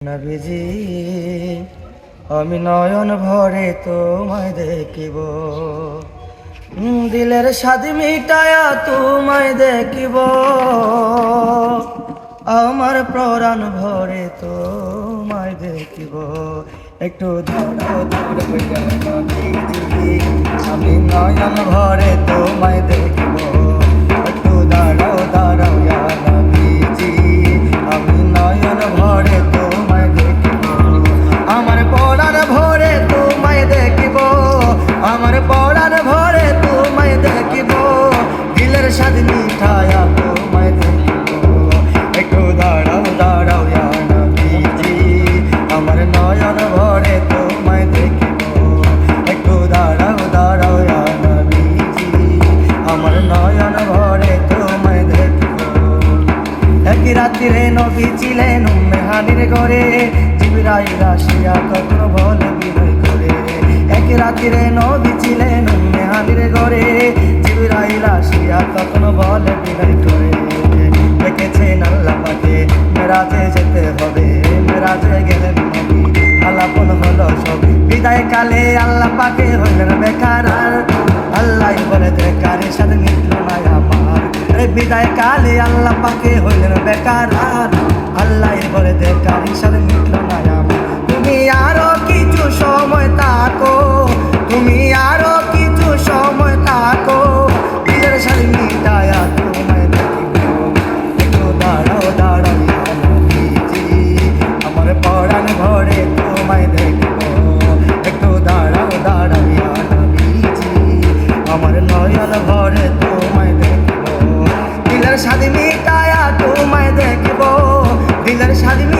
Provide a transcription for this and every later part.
নবীজি আমি নয়ন ভরে তোমায় দেখিব দিলের স্বাদ মিটায়া তোমায় দেখিব আমার প্রাণ ভরে তোমায় দেখিব একটু ইয়া আমি নয়ন ভরে তোমায় দেখিব নয়ন ভরে তোমায় দেখিব। একই রাত্রিরে নবী ছিলেন মেহানির ঘরে, জিবরাইল আসিয়া কখনো বলে বিনয় করে। একই রাত্রিরে নবী ছিলেন মেহানির ঘরে, জিবরাইল আসিয়া কখনো বলে বিনয় করে। দেখেছেন আল্লাহ পাকে, মেরাজে যেতে হবে, মেরাজে গেলেন আলাপন হলো সব বিদায় কালে আল্লাহ পাকে হইলেন বেকার। বিদায় কালে আল্লাহ পাকে হইলেন বেকার। আর আল্লাহ বলে দেখারে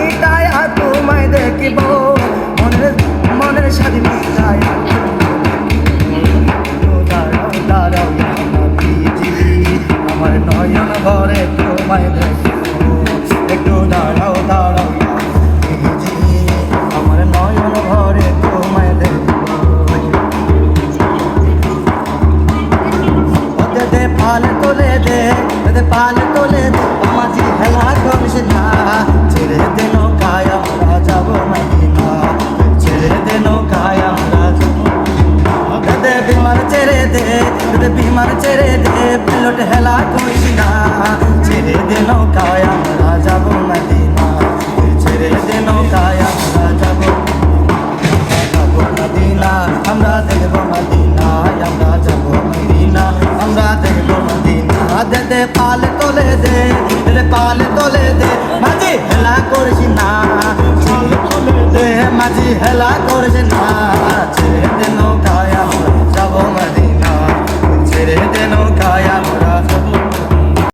স্বাদ মিটায়া তোমায় দেখব। মনের মনের ইয়া নবীজি আমার নয়ন ভরে তোমায় দেখব। একটু দাঁড়াও দাঁড়াও, আমার নয়ন ভরে তোমায় দেখব। দে পাল তোলে দে ওতে পাল তোলে দে। মাঝি হেলা করিস না, ছেড়ে ছেড়ে দে, বিমার ছেড়ে দে, পিলট হেলা করিস না। ছেড়ে দে নৌকায়, আমরা যাব মদিনা। ছেড়ে দে নৌকায়, আমরা যাব যাব মদিনা। আমরা দেখব মদিনা, আমরা যাব মদিনা। আমরা দেখব মদিনা। দে দে, পাল তোলে দে দে পাল তোলে দে। মাঝি হেলা করিস না। পাল তোলে দে, মাঝি হেলা করিস না।